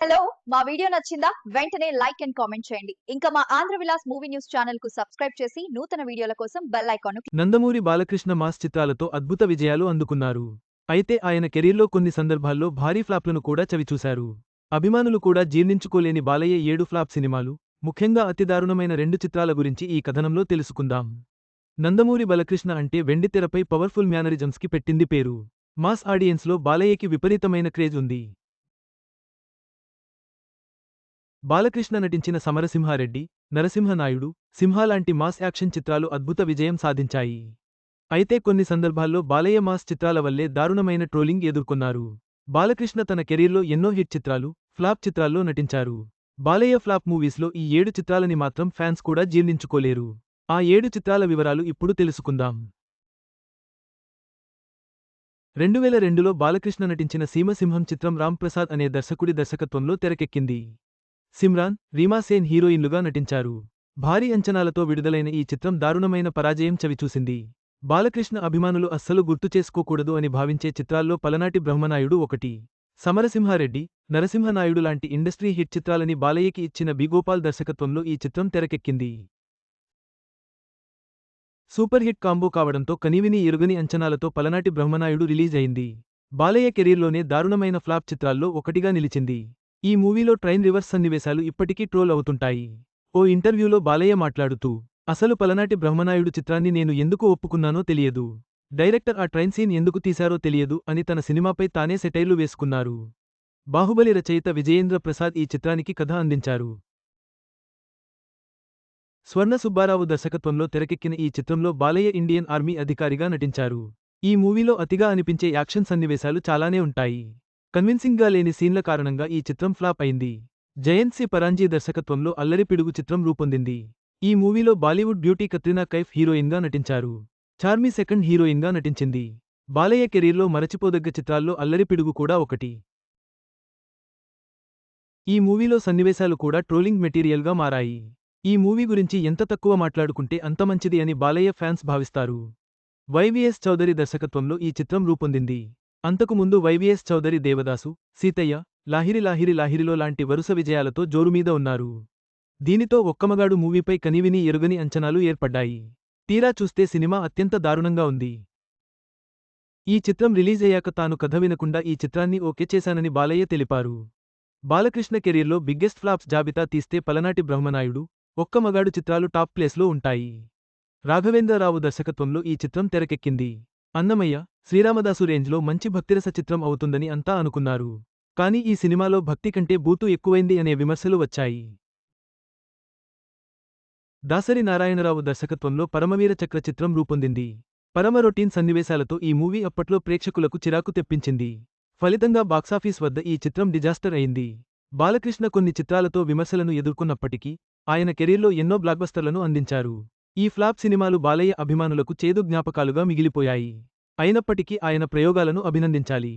Hello మా video నచ్చిందా? వెంటనే లైక్ అండ్ కామెంట్ చేయండి. ఇంకా మా ఆంధ్ర విలాస్ మూవీ న్యూస్ ఛానల్కు సబ్స్క్రైబ్ చేసి నూతన వీడియోల కోసం bell icon Nandamuri Balakrishna mass చిత్రాలతో అద్భుత విజయాలు అందుకున్నారు. అయితే ఆయన కెరీర్లో కొన్ని సందర్భాల్లో భారీ ఫ్లాప్లను కూడా చవిచూశారు. అభిమానులు కూడా జీర్ణించుకోలేని బాలయ్య ఏడు ఫ్లాప్ సినిమాలు ముఖ్యంగా అతి దారుణమైన రెండు చిత్రాల గురించి ఈ కథనంలో తెలుసుకుందాం. నందమూరి బాలకృష్ణ అంటే వెండితెరపై పవర్ఫుల్ మేనరిజమ్స్కి పెట్టింది పేరు. మాస్ ఆడియన్స్లో బాలయ్యకి విపరీతమైన క్రేజ్ ఉంది. బాలకృష్ణ నటించిన సమరసింహారెడ్డి నరసింహనాయుడు సింహాలాంటి మాస్ యాక్షన్ చిత్రాలు అద్భుత విజయం సాధించాయి. అయితే కొన్ని సందర్భాల్లో బాలయ్య మాస్ చిత్రాల వల్లే దారుణమైన ట్రోలింగ్ ఎదుర్కొన్నారు. బాలకృష్ణ తన కెరీర్లో ఎన్నో హిట్ చిత్రాలు ఫ్లాప్ చిత్రాల్లో నటించారు. బాలయ్య ఫ్లాప్ మూవీస్లో ఈ ఏడు చిత్రాలని మాత్రం ఫ్యాన్స్ కూడా జీర్ణించుకోలేరు. ఆ ఏడు చిత్రాల వివరాలు ఇప్పుడు తెలుసుకుందాం. రెండువేల రెండులో బాలకృష్ణ నటించిన సీమసింహం చిత్రం రామ్ ప్రసాద్ అనే దర్శకుడి దర్శకత్వంలో తెరకెక్కింది. సిమ్రాన్ రీమాసేన్ హీరోయిన్లుగా నటించారు. భారీ అంచనాలతో విడుదలైన ఈ చిత్రం దారుణమైన పరాజయం చవిచూసింది. బాలకృష్ణ అభిమానులు అస్సలు గుర్తు చేసుకోకూడదు అని భావించే చిత్రాల్లో పలనాటి బ్రహ్మనాయుడు ఒకటి. సమరసింహారెడ్డి నరసింహనాయుడు లాంటి ఇండస్ట్రీ హిట్ చిత్రాలని బాలయ్యకి ఇచ్చిన బిగోపాల్ దర్శకత్వంలో ఈ చిత్రం తెరకెక్కింది. సూపర్ హిట్ కాంబో కావడంతో కనీవిని ఎరుగని అంచనాలతో పలనాటి బ్రహ్మనాయుడు రిలీజ్ అయింది. బాలయ్య కెరీర్లోనే దారుణమైన ఫ్లాప్ చిత్రాల్లో ఒకటిగా నిలిచింది. ఈ మూవీలో ట్రైన్ రివర్స్ సన్నివేశాలు ఇప్పటికీ ట్రోల్ అవుతుంటాయి. ఓ ఇంటర్వ్యూలో బాలయ్య మాట్లాడుతూ అసలు పలనాటి బ్రహ్మనాయుడు చిత్రాన్ని నేను ఎందుకు ఒప్పుకున్నానో తెలియదు. డైరెక్టర్ ఆ ట్రైన్ సీన్ ఎందుకు తీశారో తెలియదు అని తన సినిమాపై తానే సెటైర్లు వేసుకున్నారు. బాహుబలి రచయిత విజయేంద్ర ప్రసాద్ ఈ చిత్రానికి కథ అందించారు. స్వర్ణ సుబ్బారావు దర్శకత్వంలో తెరకెక్కిన ఈ చిత్రంలో బాలయ్య ఇండియన్ ఆర్మీ అధికారిగా నటించారు. ఈ మూవీలో అతిగా అనిపించే యాక్షన్ సన్నివేశాలు చాలానే ఉంటాయి. కన్విన్సింగ్గా లేని సీన్ల కారణంగా ఈ చిత్రం ఫ్లాప్ అయింది. జయంత్ సి పరాంజీ దర్శకత్వంలో అల్లరి పిడుగు చిత్రం రూపొందింది. ఈ మూవీలో బాలీవుడ్ బ్యూటీ కత్రినా కైఫ్ హీరోయిన్గా నటించారు. చార్మీ సెకండ్ హీరోయిన్గా నటించింది. బాలయ్య కెరీర్లో మరచిపోదగ్గ చిత్రాల్లో అల్లరి పిడుగు కూడా ఒకటి. ఈ మూవీలో సన్నివేశాలు కూడా ట్రోలింగ్ మెటీరియల్గా మారాయి. ఈ మూవీ గురించి ఎంత తక్కువ మాట్లాడుకుంటే అంత మంచిది అని బాలయ్య ఫ్యాన్స్ భావిస్తారు. వైవిఎస్ చౌదరి దర్శకత్వంలో ఈ చిత్రం రూపొందింది. అంతకుముందు వైవిఎస్ చౌదరి దేవదాసు సీతయ్య లాహిరి లాహిరి లాహిరిలో లాంటి వరుస విజయాలతో జోరుమీద ఉన్నారు. దీనితో ఒక్కమగాడు మూవీపై కనివిని ఎరుగని అంచనాలు ఏర్పడ్డాయి. తీరా చూస్తే సినిమా అత్యంత దారుణంగా ఉంది. ఈ చిత్రం రిలీజ్ అయ్యాక తాను కథ వినకుండా ఈ చిత్రాన్ని ఓకే చేశానని బాలయ్య తెలిపారు. బాలకృష్ణ కెరీర్లో బిగ్గెస్ట్ ఫ్లాప్స్ జాబితా తీస్తే పలనాటి బ్రహ్మనాయుడు ఒక్క మగాడు చిత్రాలు టాప్ ప్లేస్లో ఉంటాయి. రాఘవేంద్రరావు దర్శకత్వంలో ఈ చిత్రం తెరకెక్కింది. అన్నమయ్య శ్రీరామదాసు రేంజ్లో మంచి భక్తిరస చిత్రం అవుతుందని అంతా అనుకున్నారు. కానీ ఈ సినిమాలో భక్తి కంటే బూతు ఎక్కువైంది అనే విమర్శలు వచ్చాయి. దాసరి నారాయణరావు దర్శకత్వంలో పరమవీర చక్ర చిత్రం రూపొందింది. పరమ రొటీన్ సన్నివేశాలతో ఈ మూవీ అప్పట్లో ప్రేక్షకులకు చిరాకు తెప్పించింది. ఫలితంగా బాక్సాఫీస్ వద్ద ఈ చిత్రం డిజాస్టర్ అయింది. బాలకృష్ణ కొన్ని చిత్రాలతో విమర్శలను ఎదుర్కొన్నప్పటికీ ఆయన కెరీర్లో ఎన్నో బ్లాక్బస్టర్లను అందించారు. ఈ ఫ్లాప్ సినిమాలు బాలయ్య అభిమానులకు చేదు జ్ఞాపకాలుగా మిగిలిపోయాయి. అయినప్పటికీ ఆయన ప్రయోగాలను అభినందించాలి.